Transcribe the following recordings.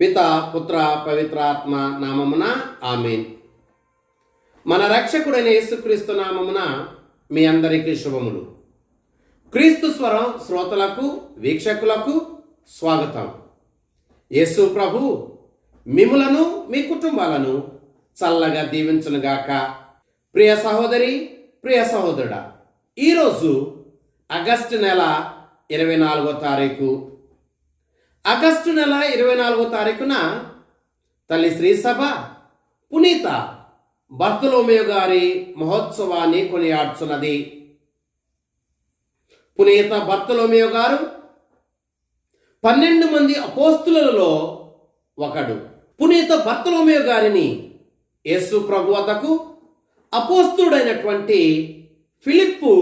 పిత పుత్ర పవిత్రాత్మ నామమున ఆమెన్. మన రక్షకుడైన యేసుక్రీస్తు నామమున మీ అందరికీ శుభములు. క్రీస్తు స్వరం శ్రోతలకు వీక్షకులకు స్వాగతం. యేసు ప్రభు మిములను మీ కుటుంబాలను చల్లగా దీవించునుగాక. ప్రియ సహోదరి ప్రియ సహోదరుడా ఈరోజు ఆగస్టు నెల ఇరవై నాలుగో తారీఖు ఆగస్టు నెల ఇరవై నాలుగో తారీఖున తల్లి శ్రీసభ పునీత బర్తలోమేయ గారి మహోత్సవాన్ని కొనియాడుచున్నది. పునీత బర్తలోమేయ గారు పన్నెండు మంది అపోస్తులలో ఒకడు. పునీత బర్తలోమేయ గారిని యేసు ప్రభు వద్దకు అపోస్తుడైనటువంటి ఫిలిప్పు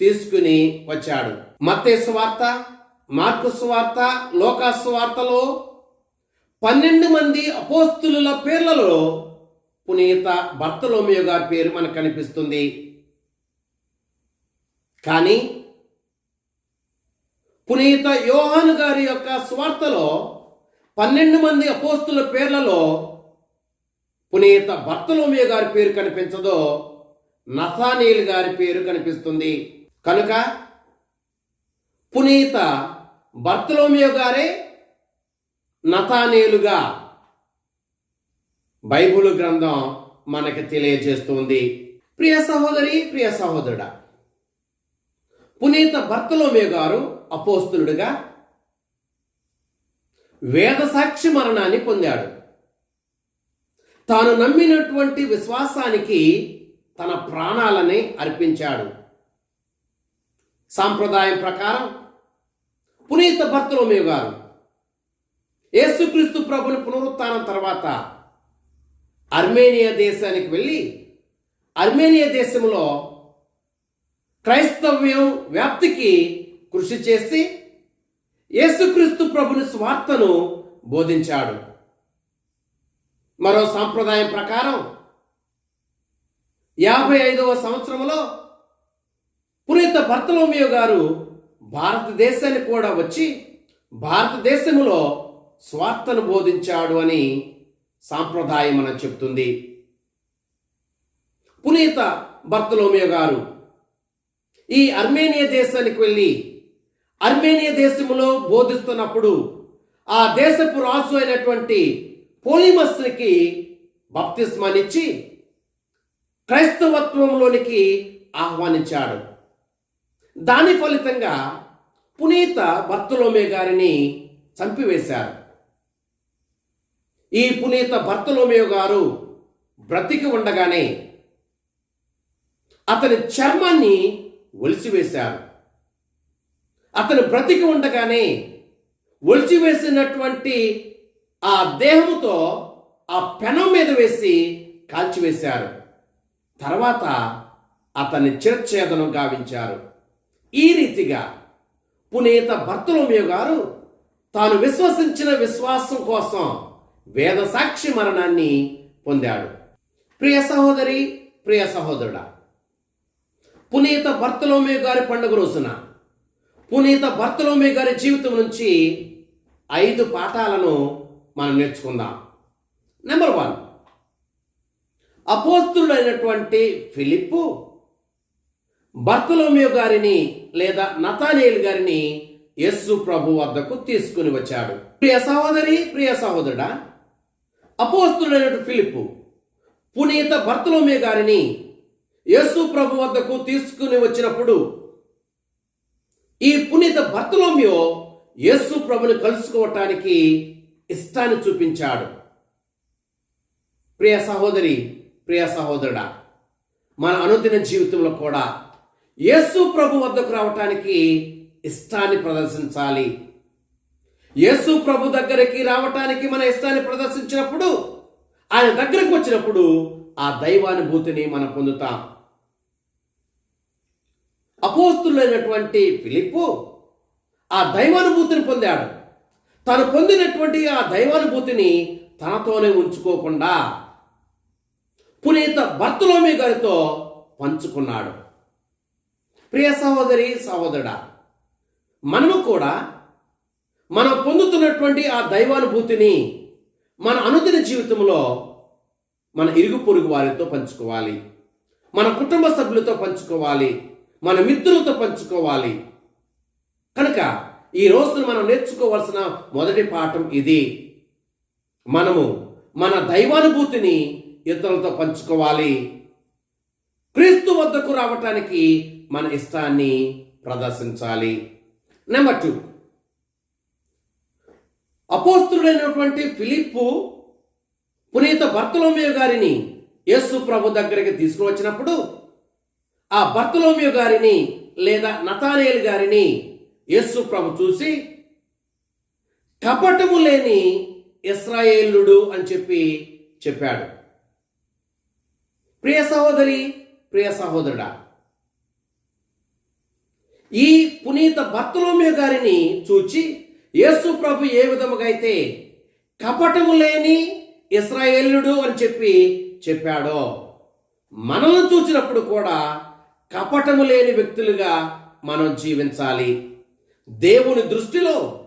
తీసుకుని వచ్చాడు. మత్తేసు వార్త మార్కు వార్త లోకా సువార్తలో పన్నెండు మంది అపోస్తుల పేర్లలో పునీత భర్తలోమియో గారి పేరు మనకు కనిపిస్తుంది. కానీ పునీత యోహాను గారి యొక్క స్వార్థలో పన్నెండు మంది అపోస్తుల పేర్లలో పునీత భర్తలోమియో గారి పేరు కనిపించదో నసానీల్ గారి పేరు కనిపిస్తుంది. కనుక పునీత బర్తలోమియో గారే నతానేలుగా బైబుల్ గ్రంథం మనకి తెలియజేస్తుంది. ప్రియ సహోదరి ప్రియ సహోదరుడా పునీత బర్తలోమియో గారు అపోస్తులుడుగా వేద సాక్షి మరణాన్ని పొందాడు. తాను నమ్మినటువంటి విశ్వాసానికి తన ప్రాణాలని అర్పించాడు. సాంప్రదాయం ప్రకారం పునీత భర్తలోమే గారు. యేసుక్రీస్తు ప్రభుల పునరుత్నం తర్వాత అర్మేనియా దేశానికి వెళ్ళి అర్మేనియా దేశంలో క్రైస్తవ్యం వ్యాప్తికి కృషి చేసి యేసుక్రీస్తు ప్రభుని స్వార్థను బోధించాడు. మరో సాంప్రదాయం ప్రకారం యాభై ఐదవ సంవత్సరంలో పునీత భర్తలోమియో గారు భారతదేశానికి కూడా వచ్చి భారతదేశంలో స్వార్థను బోధించాడు అని సాంప్రదాయం మనం చెప్తుంది పునీత బర్తలోమియో గారు ఈ అర్మేనియా దేశానికి వెళ్ళి అర్మేనియా దేశంలో బోధిస్తున్నప్పుడు ఆ దేశపు రాజు అయినటువంటి పోలిమస్కి బప్తిస్మానిచ్చి క్రైస్తవత్వంలోనికి ఆహ్వానించాడు. దాని ఫలితంగా పునీత బర్తలోమే గారిని చంపివేశారు. ఈ పునీత బర్తలోమే గారు బ్రతికి ఉండగానే అతని చర్మాన్ని ఒలిసివేశారు అతను బ్రతికి ఉండగానే ఒలిచివేసినటువంటి ఆ దేహముతో ఆ పెనం మీద వేసి కాల్చివేశారు. తర్వాత అతన్ని చిరచ్ఛేదనం గావించారు. ఈ రీతిగా పునీత భర్తలోమియ గారు తాను విశ్వసించిన విశ్వాసం కోసం వేద సాక్షి మరణాన్ని పొందాడు. ప్రియ సహోదరి ప్రియ సహోదరుడా పునీత భర్తలోమే గారి పండుగ రోజున పునీత భర్తలోమే గారి జీవితం నుంచి ఐదు పాఠాలను మనం నేర్చుకుందాం. నెంబర్ వన్ అపోస్తుడైనటువంటి ఫిలిప్పు బర్తలోమియో గారిని లేదా నతానేల్ గారిని యస్సు ప్రభు వద్దకు తీసుకుని వచ్చాడు. ప్రియ సహోదరి ప్రియ సహోదరుడా అపోస్తుడైన ఫిలిప్పు పునీత బర్తలోమియో గారిని యేసు ప్రభు వద్దకు తీసుకుని వచ్చినప్పుడు ఈ పునీత బర్తలోమియో యేసు ప్రభుని కలుసుకోవటానికి ఇష్టాన్ని చూపించాడు. ప్రియ సహోదరి ప్రియ సహోదరుడా మన అనుదిన జీవితంలో కూడా యేసు ప్రభు వద్దకు రావటానికి ఇష్టాన్ని ప్రదర్శించాలి. యేసు ప్రభు దగ్గరికి రావటానికి మన ఇష్టాన్ని ప్రదర్శించినప్పుడు ఆయన దగ్గరకు వచ్చినప్పుడు ఆ దైవానుభూతిని మనం పొందుతాం. అపోస్తులైనటువంటి ఫిలిప్పు ఆ దైవానుభూతిని పొందాడు. తను పొందినటువంటి ఆ దైవానుభూతిని తనతోనే ఉంచుకోకుండా పునీత భర్తలోమి గారితో పంచుకున్నాడు. ప్రియ సహోదరి సహోదరుడా మనము కూడా మనం పొందుతున్నటువంటి ఆ దైవానుభూతిని మన అనుదిన జీవితంలో మన ఇరుగు పొరుగు వారితో పంచుకోవాలి. మన కుటుంబ సభ్యులతో పంచుకోవాలి. మన మిత్రులతో పంచుకోవాలి. కనుక ఈ రోజున మనం నేర్చుకోవాల్సిన మొదటి పాఠం ఇది. మనము మన దైవానుభూతిని ఇతరులతో పంచుకోవాలి. క్రీస్తు వద్దకు రావటానికి మన ఇష్టాన్ని ప్రదర్శించాలి. నెంబర్ టూ అపోస్తుడైనటువంటి ఫిలిప్పు పునీత బర్తలోమియో గారిని యేసు ప్రభు దగ్గరికి తీసుకుని వచ్చినప్పుడు ఆ బర్తలోమియో గారిని లేదా నతానేలు గారిని యేసు ప్రభు చూసి కపటము లేని ఇస్రాయేలుడు అని చెప్పి చెప్పాడు. ప్రియ సహోదరి ప్రియ సహోదరుడా ఈ పునీత భర్తలోమే గారిని చూచి యేసు ప్రభు ఏ విధముగా అయితే కపటము లేని ఇస్రాయేలుడు అని చెప్పి చెప్పాడో మనల్ని చూసినప్పుడు కూడా కపటము లేని వ్యక్తులుగా మనం జీవించాలి. దేవుని దృష్టిలో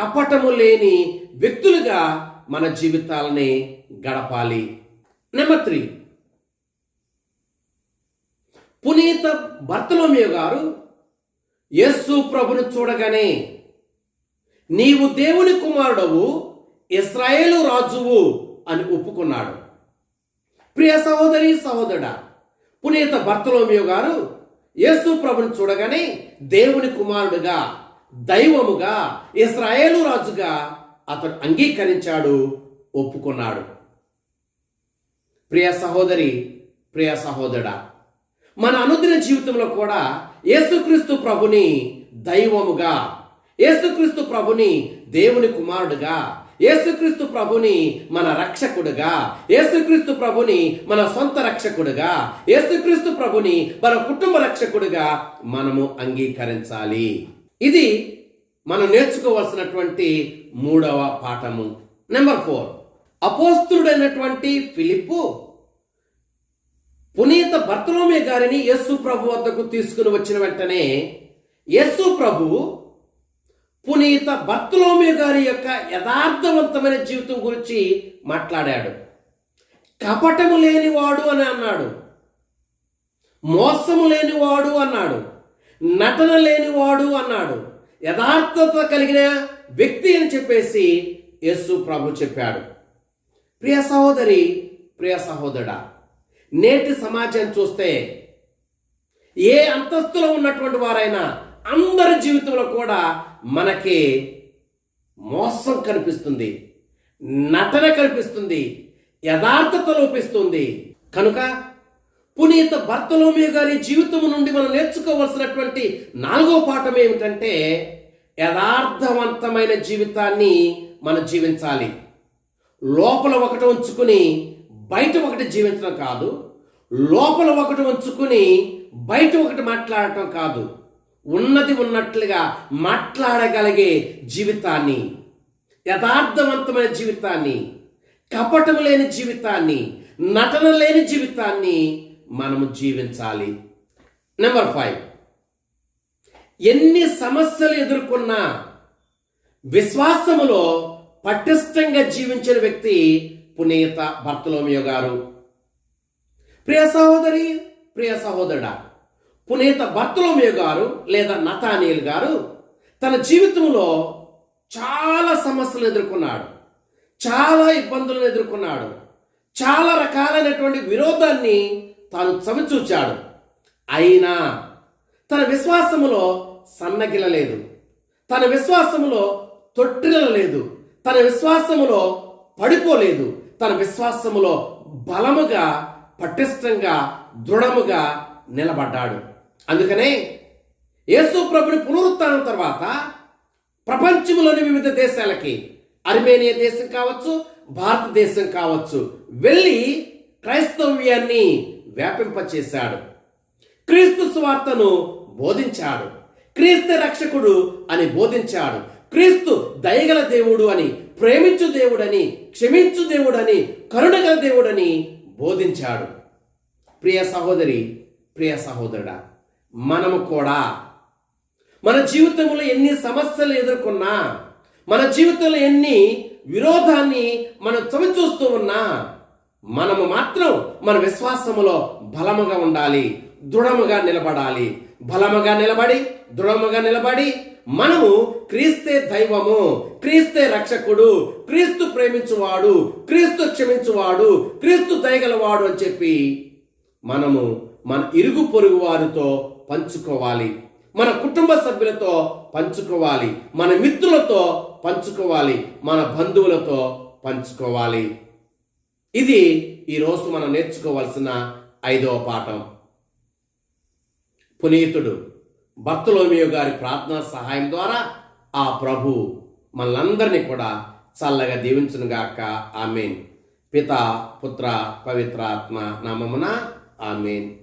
కపటము లేని వ్యక్తులుగా మన జీవితాలని గడపాలి. Number three. పునీత భర్తలోమియో గారు యస్సు ప్రభును చూడగానే నీవు దేవుని కుమారుడవు ఇస్రాయేలు రాజువు అని ఒప్పుకున్నాడు. ప్రియ సహోదరి సహోదరుడా పునీత భర్తలోమియో గారు యేసు ప్రభుని చూడగానే దేవుని కుమారుడుగా దైవముగా ఇస్రాయేలు రాజుగా అతడు అంగీకరించాడు ఒప్పుకున్నాడు. ప్రియ సహోదరి ప్రియ సహోదరుడా మన అనుదిన జీవితంలో కూడా యేసుక్రీస్తు ప్రభుని దైవముగా యేసుక్రీస్తు ప్రభుని దేవుని కుమారుడుగా యేసుక్రీస్తు ప్రభుని మన రక్షకుడుగా యేసుక్రీస్తు ప్రభుని మన సొంత రక్షకుడుగా యేసుక్రీస్తు ప్రభుని మన కుటుంబ రక్షకుడుగా మనము అంగీకరించాలి. ఇది మనం నేర్చుకోవాల్సినటువంటి మూడవ పాఠము. Number four. అపోస్తుడైనటువంటి ఫిలిప్పు పునీత బర్తలోమే గారిని యస్సు ప్రభు వద్దకు తీసుకుని వచ్చిన వెంటనే యస్సు ప్రభు పునీత బర్తలోమే గారి యొక్క యథార్థవంతమైన జీవితం గురించి మాట్లాడాడు. కపటము లేనివాడు అని అన్నాడు. మోసము లేనివాడు అన్నాడు. నటన లేనివాడు అన్నాడు. యథార్థత కలిగిన వ్యక్తి అని చెప్పేసి యేసు ప్రభు చెప్పాడు. ప్రియ సహోదరి ప్రియ సహోదరా నేటి సమాజం చూస్తే ఏ అంతస్తులో ఉన్నటువంటి వారైనా అందరి జీవితంలో కూడా మనకి మోసం కనిపిస్తుంది నటన కనిపిస్తుంది యథార్థత లోపిస్తుంది. కనుక పునీత భర్తలోమి గారి జీవితం నుండి మనం నేర్చుకోవలసినటువంటి నాలుగో పాఠం ఏమిటంటే యథార్థవంతమైన జీవితాన్ని మనం జీవించాలి. లోపల ఒకటి ఉంచుకుని బయట ఒకటి జీవించడం కాదు లోపల ఒకటి ఉంచుకుని బయట ఒకటి మాట్లాడటం కాదు. ఉన్నది ఉన్నట్లుగా మాట్లాడగలిగే జీవితాన్ని యథార్థవంతమైన జీవితాన్ని కపటం లేని జీవితాన్ని నటన లేని జీవితాన్ని మనము జీవించాలి. నెంబర్ ఫైవ్ ఎన్ని సమస్యలు ఎదుర్కొన్నా విశ్వాసములో పటిష్టంగా జీవించిన వ్యక్తి పునీత భర్తలోమియో గారు. ప్రియ సహోదరి ప్రియ సహోదరుడా పునీత భర్తలోమియో గారు లేదా నతానీల్ గారు తన జీవితంలో చాలా సమస్యలు ఎదుర్కొన్నాడు. చాలా ఇబ్బందులను ఎదుర్కొన్నాడు. చాలా రకాలైనటువంటి విరోధాన్ని తాను చవిచూచాడు. అయినా తన విశ్వాసములో సన్నగిలలేదు. తన విశ్వాసములో తొట్టిల్లలేదు తన విశ్వాసములో పడిపోలేదు. తన విశ్వాసములో బలముగా పటిష్టంగా దృఢముగా నిలబడ్డాడు. అందుకనే యేసు ప్రభుని పునరుత్నం తర్వాత ప్రపంచంలోని వివిధ దేశాలకి అర్మేనియా దేశం కావచ్చు భారతదేశం కావచ్చు వెళ్ళి క్రైస్తవ్యాన్ని వ్యాపింపచేశాడు. క్రీస్తు సువార్తను బోధించాడు. క్రీస్తు రక్షకుడు అని బోధించాడు. క్రీస్తు దయగల దేవుడు అని ప్రేమించు దేవుడని క్షమించు దేవుడని కరుణగల దేవుడని బోధించాడు. ప్రియ సహోదరి ప్రియ సహోదరుడా మనము కూడా మన జీవితంలో ఎన్ని సమస్యలు ఎదుర్కొన్నా మన జీవితంలో ఎన్ని విరోధాన్ని మనం చవిచూస్తూ ఉన్నా మనము మాత్రం మన విశ్వాసములో బలముగా ఉండాలి దృఢముగా నిలబడాలి బలముగా నిలబడి దృఢముగా నిలబడి మనము క్రీస్తే దైవము క్రీస్తే రక్షకుడు క్రీస్తు ప్రేమించువాడు క్రీస్తు క్షమించువాడు క్రీస్తు దయగలవాడు అని చెప్పి మనము మన ఇరుగు పొరుగు వారితో పంచుకోవాలి. మన కుటుంబ సభ్యులతో పంచుకోవాలి. మన మిత్రులతో పంచుకోవాలి. మన బంధువులతో పంచుకోవాలి. ఇది ఈరోజు మనం నేర్చుకోవాల్సిన ఐదవ పాఠం. పునీతుడు భర్తలోమియో గారి ప్రార్థనా సహాయం ద్వారా ఆ ప్రభు మనలందరినీ కూడా చల్లగా దీవించునుగాక. ఆమెన్. పిత పుత్ర పవిత్రాత్మ నామమున ఆమెన్.